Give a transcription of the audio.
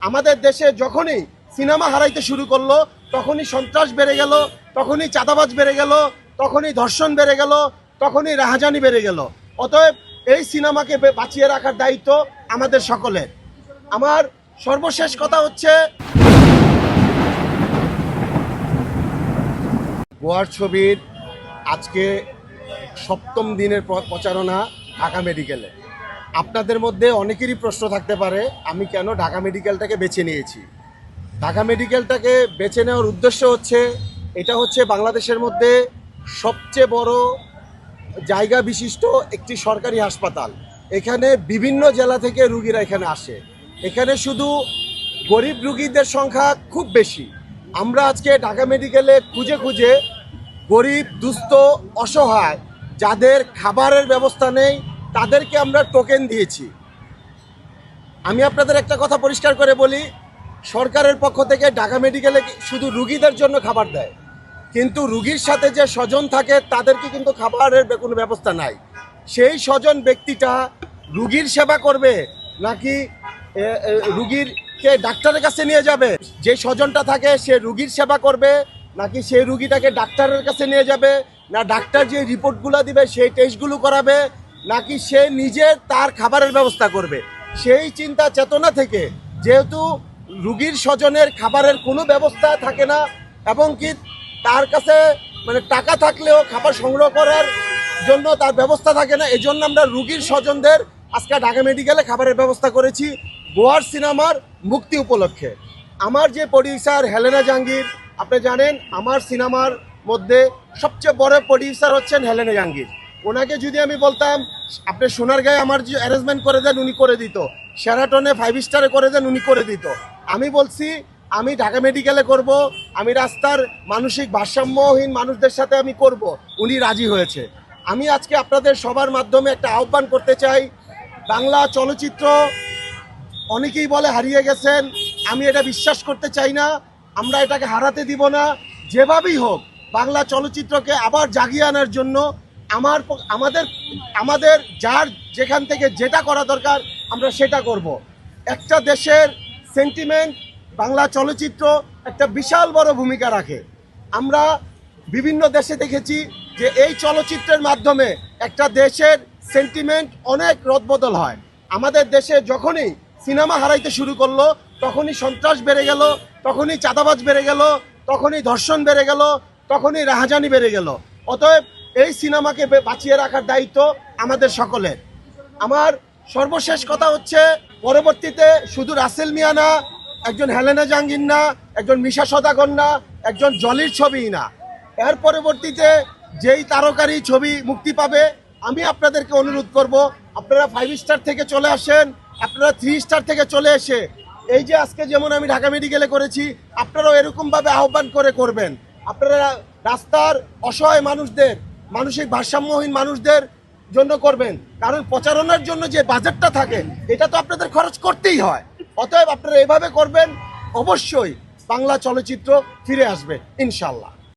আমাদের দেশে যখনই সিনেমা হারাইতে শুরু করল, তখনই সন্ত্রাস বেড়ে গেল, তখনই চাঁদাবাজ বেড়ে গেল, তখনই ধর্ষণ বেড়ে গেল, তখনই রাহাজানি বেড়ে গেল। অতএব এই সিনেমাকে বাঁচিয়ে রাখার দায়িত্ব আমাদের সকলের। আমার সর্বশেষ কথা হচ্ছে, গোয়ার ছবির আজকে সপ্তম দিনের প্রচারণা ঢাকা মেডিকেলে। আপনাদের মধ্যে অনেকেরই প্রশ্ন থাকতে পারে, আমি কেন ঢাকা মেডিকেলটাকে বেছে নিয়েছি? ঢাকা মেডিকেলটাকে বেছে নেওয়ার উদ্দেশ্য হচ্ছে, এটা হচ্ছে বাংলাদেশের মধ্যে সবচেয়ে বড় জায়গা বিশিষ্ট একটি সরকারি হাসপাতাল। এখানে বিভিন্ন জেলা থেকে রুগীরা এখানে আসে। এখানে শুধু গরিব রুগীদের সংখ্যা খুব বেশি। আমরা আজকে ঢাকা মেডিকেলে খুঁজে খুঁজে গরিব, দুস্থ, অসহায় যাদের খাবারের ব্যবস্থা নেই তাদেরকে আমরা টোকেন দিয়েছি। আমি আপনাদের একটা কথা পরিষ্কার করে বলি সরকারের পক্ষ থেকে ঢাকা মেডিকেলে শুধু রুগীদের জন্য খাবার দেয় কিন্তু রুগীর সাথে যে স্বজন থাকে তাদেরকে কিন্তু খাবারের কোনো ব্যবস্থা নাই। সেই স্বজন ব্যক্তিটা রুগীর সেবা করবে নাকি এ, রুগীরকে ডাক্তারের কাছে নিয়ে যাবে? যে স্বজনটা থাকে সে রুগীর সেবা করবে নাকি সেই রুগীটাকে ডাক্তারের কাছে নিয়ে যাবে? না ডাক্তার যে রিপোর্টগুলো দিবে সেই টেস্টগুলো করাবে? নাকি সে নিজে তার খাবারের ব্যবস্থা করবে? সেই চিন্তা চেতনা থেকে যেহেতু রুগীর স্বজনের খাবারের কোনো ব্যবস্থা থাকে না, এবং কি তার কাছে মানে টাকা থাকলেও খাবার সংগ্রহ করার জন্য তার ব্যবস্থা থাকে না এই জন্য আমরা রুগীর স্বজনদের আজকে ঢাকা মেডিকেলে খাবারের ব্যবস্থা করেছি গোয়ার সিনেমার মুক্তি উপলক্ষে। আমার যে প্রডিউসার হেলেনা জাহাঙ্গীর, আপনি জানেন আমার সিনেমার মধ্যে সবচেয়ে বড় প্রডিউসার হচ্ছেন হেলেনা জাহাঙ্গীর। ওনাকে যদি আমি বলতাম, আপনি সোনার গায়ে আমার যে অ্যারেঞ্জমেন্ট করে দেন, উনি করে দিত। শেরাটনে ফাইভ স্টারে করে দেন, উনি করে দিত। আমি বলছি, আমি ঢাকা মেডিকেলে করব, আমি রাস্তার মানসিক ভারসাম্যহীন মানুষদের সাথে আমি করব। উনি রাজি হয়েছে। আমি আজকে আপনাদের সবার মাধ্যমে একটা আহ্বান করতে চাই, বাংলা চলচ্চিত্র অনেকেই বলে হারিয়ে গেছেন, আমি এটা বিশ্বাস করতে চাই না, আমরা এটাকে হারাতে দিব না। যেভাবেই হোক, বাংলা চলচ্চিত্রকে আবার জাগিয়ে আনার জন্য আমার আমাদের আমাদের যার যেখান থেকে যেটা করা দরকার, আমরা সেটা করব। একটা দেশের সেন্টিমেন্ট বাংলা চলচ্চিত্র একটা বিশাল বড় ভূমিকা রাখে। আমরা বিভিন্ন দেশে দেখেছি যে এই চলচ্চিত্রের মাধ্যমে একটা দেশের সেন্টিমেন্ট অনেক রদবদল হয়। আমাদের দেশে যখনই সিনেমা হারাইতে শুরু করল, তখনই সন্ত্রাস বেড়ে গেল, তখনই চাঁদাবাজ বেড়ে গেল, তখনই ধর্ষণ বেড়ে গেল, তখনই রাহাজানি বেড়ে গেল। অতএব এই সিনেমাকে বাঁচিয়ে রাখার দায়িত্ব আমাদের সকলের। আমার সর্বশেষ কথা হচ্ছে, পরবর্তীতে শুধু রাসেল মিয়া না, একজন হেলেনা জাহাঙ্গীর না, একজন মিশা সদাগর না, একজন জলির ছবি না। এর পরবর্তীতে যেই তারকারি ছবি মুক্তি পাবে, আমি আপনাদেরকে অনুরোধ করব, আপনারা ফাইভ স্টার থেকে চলে আসেন, আপনারা থ্রি স্টার থেকে চলে এসে, এই যে আজকে যেমন আমি ঢাকা মেডিকেলে করেছি, আপনারাও এরকমভাবে আহ্বান করে করবেন। আপনারা রাস্তার অসহায় মানুষদের মানসিক ভারসাম্যহীন মানুষদের জন্য করবেন। কারণ প্রচারণার জন্য যে বাজেটটা থাকে, এটা তো আপনাদের খরচ করতেই হয়। অতএব আপনারা এভাবে করবেন, অবশ্যই বাংলা চলচ্চিত্র ফিরে আসবে ইনশাল্লাহ